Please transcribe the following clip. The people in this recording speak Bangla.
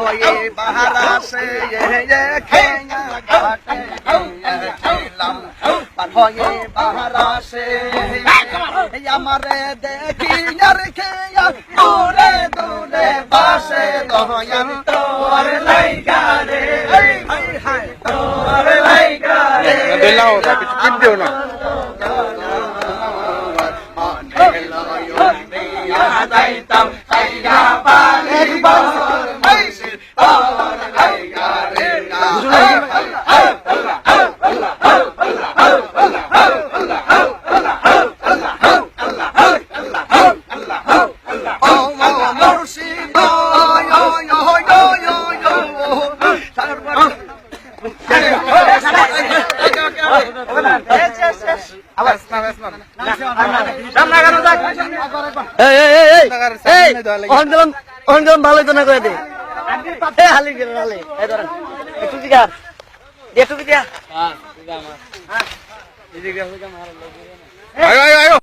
হয়ে বাহারা সে খেয়া ঘাটে হয়ে বাহারা সে আমারে দেখি আর খেয়া দূরে দূরে বাসে দহয়ান তোর লাইগা রে তোর লাইগা রে দিলাও না কিছু দিও না। যাইতাম ভালো করে দে এ হালি গেল হালি এই ধরেন একটু দিকা একটু দিয়া আয়ো আয়ো আয়ো।